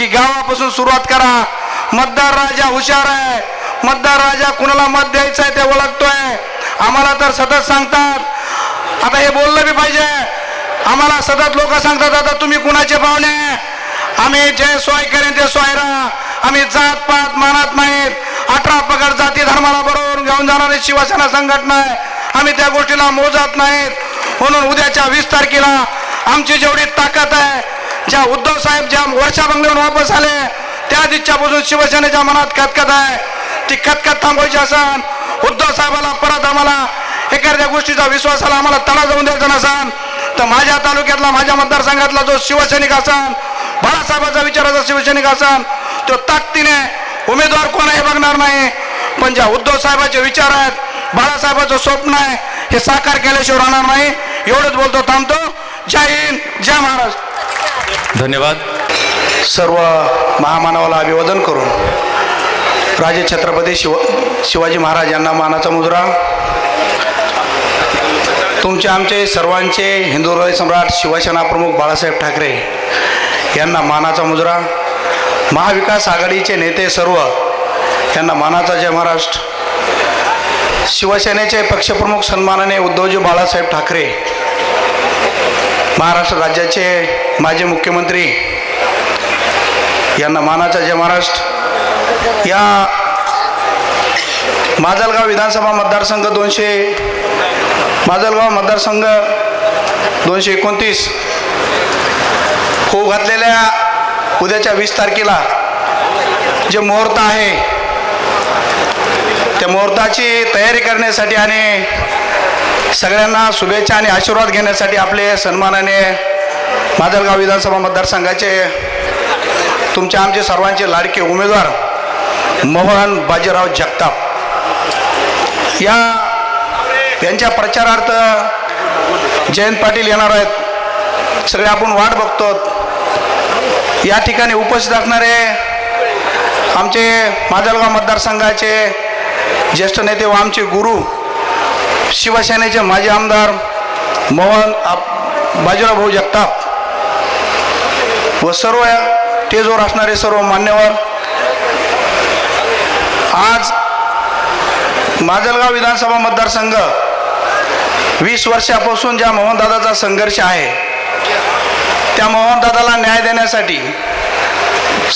की गावापासून सुरुवात करा. मतदार राजा हुशार आहे. मतदार राजा कुणाला मत द्यायचं आहे ते ओळखतोय. आम्हाला तर सतत सांगतात. आता हे बोललं बी पाहिजे. आम्हाला सतत लोक सांगतात आता तुम्ही कुणाचे पाहुणे? आम्ही जे सोय करेन ते सोयरा आम्ही जात पात मानत नाहीत. अठरा पगड जाती धर्माला बरोबर घेऊन जाणारी शिवसेना संघटना आहे. आम्ही त्या गोष्टीला मोजत नाहीत. म्हणून उद्याच्या वीस तारखेला आमची जेवढी ताकद आहे ज्या उद्धव साहेब ज्या वर्षा बंगल्यावर वापस आले त्या दिवसापासून शिवसेनेच्या मनात खतखत आहे. ती खतखत थांबवायची असन. उद्धव साहेबाला परत आम्हाला एखाद्या गोष्टीचा विश्वास आला आम्हाला तडा जाऊन द्यायचा नसन. तर माझ्या तालुक्यातला माझ्या मतदारसंघातला जो शिवसैनिक असन बाळासाहेबाचा विचाराचा शिवसैनिक असन तो ताकदीने उमेदवार कोण आहे बघणार नाही. पण ज्या उद्धव साहेबाचे विचार आहेत बाळासाहेबाचं स्वप्न आहे हे साकार केल्याशिवाय राहणार नाही. एवढंच बोलतो थांबतो. जय हिंद जय महाराष्ट्र. धन्यवाद. सर्व महामानवाला अभिवादन करून राजे छत्रपती शिव शिवाजी महाराज यांना मानाचा मुजरा तुमचे आमचे सर्वांचे हिंदू हृदय सम्राट शिवसेना प्रमुख बाळासाहेब ठाकरे यांना मानाचा मुजरा महाविकास आघाडीचे नेते सर्व यांना मानाचा जय महाराष्ट्र. शिवसेनेचे पक्षप्रमुख सन्मानाने उद्धवजी बाळासाहेब ठाकरे महाराष्ट्र राज्याचे माजी मुख्यमंत्री यांना मानाचा जय महाराष्ट्र. या माजलगाव विधानसभा मतदारसंघ दोनशे माजलगाव मतदारसंघ दोनशे एकोणतीस होऊ घातलेल्या उद्याच्या वीस तारखेला जे मुहूर्त आहे त्या मुहूर्ताची तयारी करण्यासाठी आणि सगळ्यांना शुभेच्छा आणि आशीर्वाद घेण्यासाठी आपले सन्मानाने माजलगाव विधानसभा मतदारसंघाचे तुमचे आमचे सर्वांचे लाडके उमेदवार मोहन बाजीराव जगताप. या यांच्या प्रचारार्थ जयंत पाटील येणार आहेत. सगळे आपण वाट बघतो. या ठिकाणी उपस्थित असणारे आमचे माजलगाव मतदारसंघाचे ज्येष्ठ नेते व आमचे गुरु शिवसेनेचे माजी आमदार मोहन आप बाजीराव भाऊ जगताप व सर्व स्टेजवर असणारे सर्व मान्यवर. आज माजलगाव विधानसभा मतदारसंघ वीस वर्षापासून ज्या मोहनदादाचा संघर्ष आहे त्या मोहनदादाला न्याय देण्यासाठी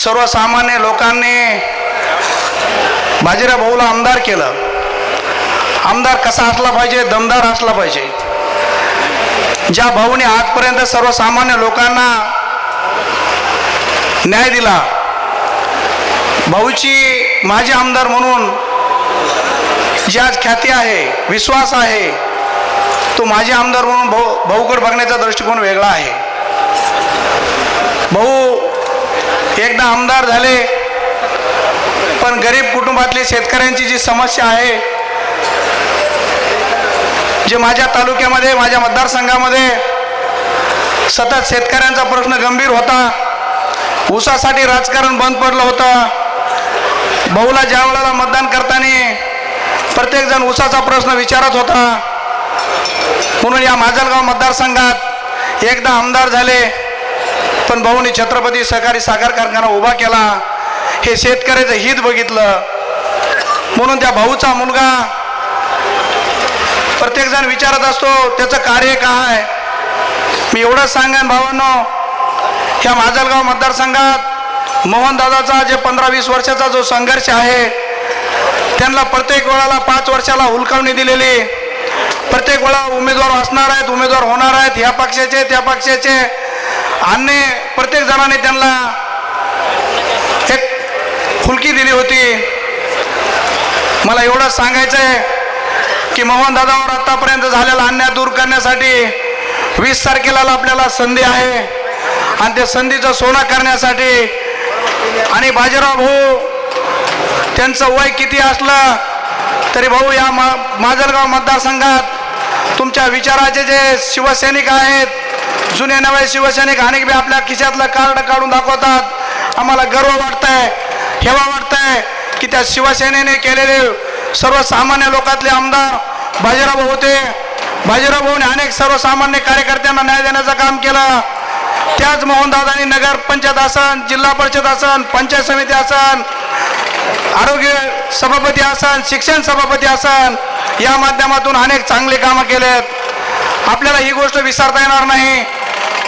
सर्वसामान्य लोकांनी बाजीराव भाऊला आमदार केलं. आमदार कसा असला पाहिजे दमदार असला पाहिजे. ज्या भाऊने आजपर्यंत सर्वसामान्य लोकांना न्याय दिला भाऊची माझे आमदार म्हणून जी आज ख्याती आहे विश्वास आहे तो माझे आमदार म्हणून भाऊ भाऊकड बघण्याचा दृष्टिकोन वेगळा आहे. भाऊ एकदा आमदार झाले पण गरीब कुटुंबातली शेतकऱ्यांची जी समस्या आहे जे माझ्या तालुक्यामध्ये माझ्या मतदारसंघामध्ये सतत शेतकऱ्यांचा प्रश्न गंभीर होता. ऊसासाठी राजकारण बंद पडलं होतं. भाऊला ज्या वेळेला मतदान करताना प्रत्येकजण ऊसाचा प्रश्न विचारत होता. म्हणून या माजलगाव मतदारसंघात एकदा आमदार झाले पण भाऊनी छत्रपती सहकारी साखर कारखाना उभा केला. हे शेतकऱ्याचं हित बघितलं. म्हणून त्या भाऊचा मुलगा प्रत्येकजण विचारत असतो त्याचं कार्य काय मी एवढंच सांगेन भावांनो ह्या माजलगाव मतदारसंघात मोहनदादाचा जे पंधरा वीस वर्षाचा जो संघर्ष आहे त्यांना प्रत्येक वेळाला पाच वर्षाला हुलकावणी दिलेली. प्रत्येक वेळा उमेदवार असणार आहेत उमेदवार होणार आहेत ह्या पक्षाचे त्या पक्षाचे. आणि प्रत्येक जणाने त्यांना एक फुलकी दिली होती. मला एवढंच सांगायचं आहे की मोहनदादावर आतापर्यंत झालेला अन्याय दूर करण्यासाठी वीस तारखेला आपल्याला संधी आहे. आणि त्या संधीचं सोनं करण्यासाठी आणि बाजीराव भाऊ त्यांचं वय किती असलं तरी भाऊ या मा माजलगाव मतदारसंघात तुमच्या विचाराचे जे शिवसैनिक आहेत जुने नवे शिवसैनिक अनेक बी आपल्या खिशातलं कार्ड काढून दाखवतात. आम्हाला गर्व वाटतंय हेवा वाटतंय की त्या शिवसेनेने केलेले सर्वसामान्य लोकातले आमदार बाजीराव भाऊ होते. बाजीराव भाऊने अनेक सर्वसामान्य कार्यकर्त्यांना न्याय देण्याचं काम केलं. त्याच मोहनदादांनी नगर पंचायत असन जिल्हा परिषद असन पंचायत समिती असन आरोग्य सभापती असन शिक्षण सभापती असन या माध्यमातून अनेक चांगले कामं केलेत. आपल्याला ही गोष्ट विसरता येणार नाही.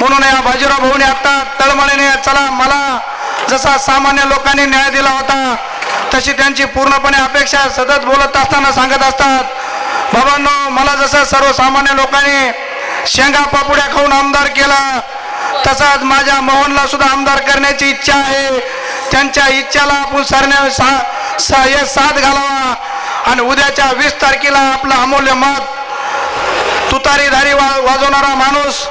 म्हणून या बाजीराव भाऊने आता तळमळीने चला मला जसा सामान्य लोकांनी न्याय दिला होता तशी त्यांची पूर्णपणे अपेक्षा सतत बोलत असताना सांगत असतात बाबांनो मला जसं सर्वसामान्य लोकांनी शेंगा पापुड्या खाऊन आमदार केला तसाच माझ्या मोहनला सुद्धा आमदार करण्याची इच्छा आहे. त्यांच्या इच्छाला आपण सरण्या सा सा साथ घालावा आणि उद्याच्या वीस तारखेला आपलं अमूल्य मत तुतारीधारी वा वाजवणारा माणूस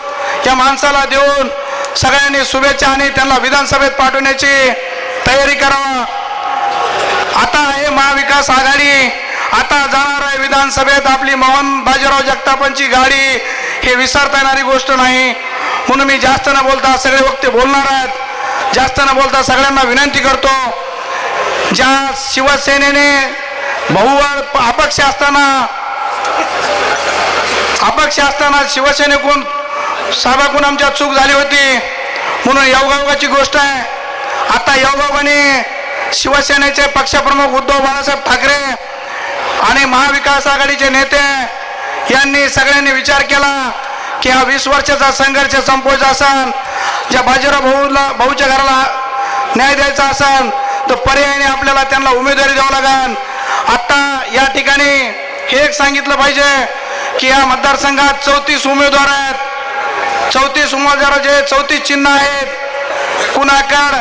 या माणसाला देऊन सगळ्यांनी शुभेच्छा आणि त्यांना विधानसभेत पाठवण्याची तयारी करावा. महाविकास आघाडी. आता जाणार आहे विधानसभेत आपली मोहन बाजीराव जगतापांची गाडी. हे विसरता येणारी गोष्ट नाही. म्हणून मी जास्त न बोलता सगळे वक्ते बोलणार आहेत. जास्त न बोलता सगळ्यांना विनंती करतो. ज्या शिवसेनेने बहुवर अपक्ष असताना अपक्ष असताना शिवसेनेकून साहेबाकडून आमच्या चूक झाली होती. म्हणून योगायोगाची गोष्ट आहे. आता योगायोगाने शिवसेनेचे पक्षप्रमुख उद्धव बाळासाहेब ठाकरे आणि महाविकास आघाडीचे नेते यांनी सगळ्यांनी विचार केला की हा वीस वर्षाचा संघर्ष संपवायचा असन ज्या बाजीराव भाऊला भाऊच्या घराला न्याय द्यायचा असन तर पर्यायाने आपल्याला त्यांना उमेदवारी द्यावं लागेल आत्ता या ठिकाणी हे एक सांगितलं पाहिजे की या मतदारसंघात चौतीस उमेदवार आहेत. चौतीस उमेदवाराचे चौतीस चिन्ह आहेत. कुणाकड?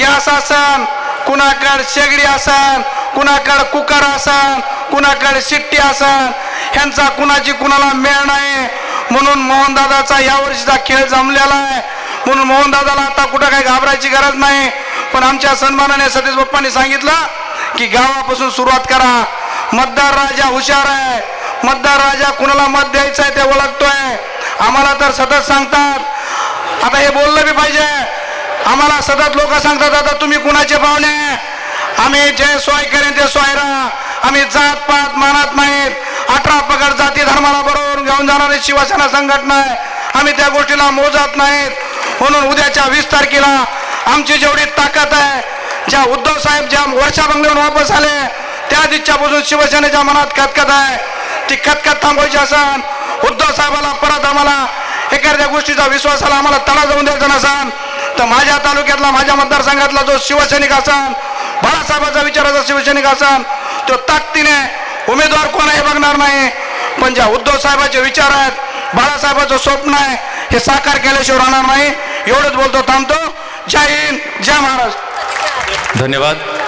गॅस असन कुणाकड शेगडी असन कुणाकड कुकर असन कुणाकड शिट्टी असन ह्यांचा कुणाची कुणाला मेळ नाही. म्हणून मोहनदादाचा या वर्षीचा खेळ जमलेला आहे. म्हणून मोहनदादाला आता कुठं काही घाबरायची गरज नाही. पण आमच्या सन्मानाने सतीश बाप्पांनी सांगितलं की गावापासून सुरुवात करा. मतदार राजा हुशार आहे. मतदार राजा कुणाला मत द्यायचं आहे ते ओळखतोय. आम्हाला तर सतत सांगतात. आता हे बोललं बी पाहिजे. आम्हाला सतत लोक सांगतात आता तुम्ही कुणाचे पाहुणे आम्ही जे सोय करेन ते सोयरा आम्ही जात पात मानत नाहीत अठरा पगड जाती धर्माला बरोबर घेऊन जाणारी शिवसेना संघटना आहे. आम्ही त्या गोष्टीला मोजत नाहीत. म्हणून उद्याच्या वीस तारखेला आमची जेवढी ताकद आहे ज्या उद्धव साहेब ज्या वर्षा बंगल्यावर वापस आले त्या दिवसापासून शिवसेनेच्या मनात खतखत आहे. ती खतखत थांबवायची असन. उद्धव साहेबाला परत आम्हाला एखाद्या गोष्टीचा विश्वास आला आम्हाला तडा जाऊन द्यायचा नसन. तर माझ्या तालुक्यातला माझ्या मतदारसंघातला जो शिवसैनिक असाल बाळासाहेबाचा विचाराचा शिवसैनिक असाल तो ताकदीने उमेदवार कोण आहे बघणार नाही. पण ज्या उद्धव साहेबाचे विचार आहेत बाळासाहेबाचं स्वप्न आहे हे साकार केल्याशिवाय राहणार नाही. एवढंच बोलतो थांबतो. जय हिंद जय महाराष्ट्र. धन्यवाद.